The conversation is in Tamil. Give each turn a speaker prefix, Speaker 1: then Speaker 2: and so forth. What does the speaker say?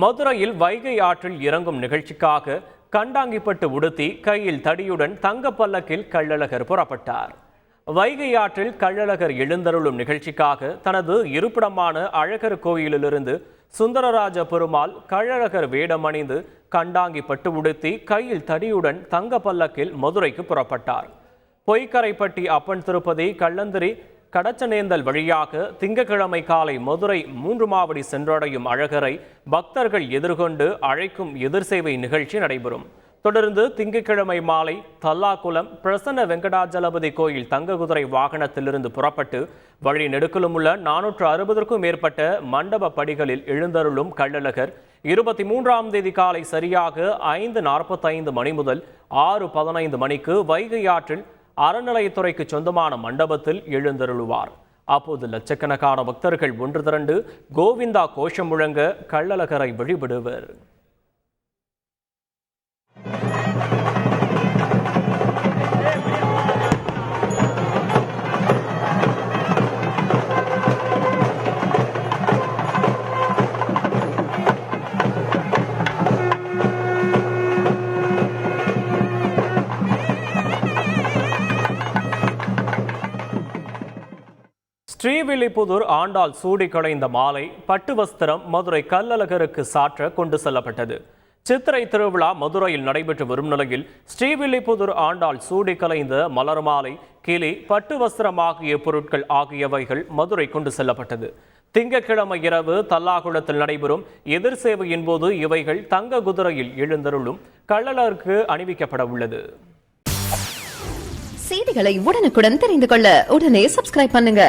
Speaker 1: மதுரையில் வைகை ஆற்றில் இறங்கும் நிகழ்ச்சிக்காக கண்டாங்கிப்பட்டு உடுத்தி கையில் தடியுடன் தங்க பல்லக்கில் கள்ளழகர் புறப்பட்டார். வைகை ஆற்றில் கள்ளழகர் எழுந்தருளும் நிகழ்ச்சிக்காக தனது இருப்பிடமான அழகர் கோயிலிலிருந்து சுந்தரராஜ பெருமாள் கள்ளழகர் வேடமணிந்து கண்டாங்கிப்பட்டு உடுத்தி கையில் தடியுடன் தங்க பல்லக்கில் மதுரைக்கு புறப்பட்டார். பொய்க்கரைப்பட்டி அப்பன் திருப்பதி கள்ளந்திரி கடச்சனேந்தல் வழியாக திங்கட்கிழமை காலை மதுரை மூன்று மாவடி சென்றடையும் அழகரை பக்தர்கள் எதிர்கொண்டு அழைக்கும் எதிர் சேவை நிகழ்ச்சி நடைபெறும். தொடர்ந்து திங்கட்கிழமை மாலை தல்லாக்குளம் பிரசன்ன வெங்கடாஜலபதி கோயில் தங்ககுதிரை வாகனத்திலிருந்து புறப்பட்டு வழி நெடுக்கிலும் உள்ள நானூற்று அறுபதற்கும் மேற்பட்ட மண்டப படிகளில் எழுந்தருளும் கள்ளழகர் இருபத்தி மூன்றாம் தேதி காலை சரியாக ஐந்து நாற்பத்தைந்து மணி முதல் ஆறு பதினைந்து மணிக்கு வைகை ஆற்றில் அறநிலையத்துறைக்கு சொந்தமான மண்டபத்தில் எழுந்தருளுவார். அப்போது லட்சக்கணக்கான பக்தர்கள் ஒன்று திரண்டு கோவிந்தா கோஷம் முழங்க கள்ளழகரை வழிபடுவர். ஸ்ரீவில்லிபுதூர் ஆண்டாள் சூடி கலைந்த மாலை பட்டு வஸ்திரம் மதுரை கல்லழகருக்கு சாற்ற கொண்டு செல்லப்பட்டது. சித்திரை திருவிழா மதுரையில் நடைபெற்று வரும் நிலையில் ஸ்ரீவில்லிபுதூர் ஆண்டாள் சூடி கலைந்த மலர் மாலை கிளி பட்டு வஸ்திரம் ஆகிய பொருட்கள் ஆகியவைகள் மதுரை கொண்டு செல்லப்பட்டது. திங்கட்கிழமை இரவு தல்லாகுளத்தில் நடைபெறும் எதிர் சேவையின் போது இவைகள் தங்க குதிரையில் எழுந்தருளும் கள்ளலருக்கு அணிவிக்கப்பட உள்ளது.
Speaker 2: செய்திகளை உடனுக்குடன் தெரிந்து கொள்ள உடனே சப்ஸ்கிரைப் பண்ணுங்க.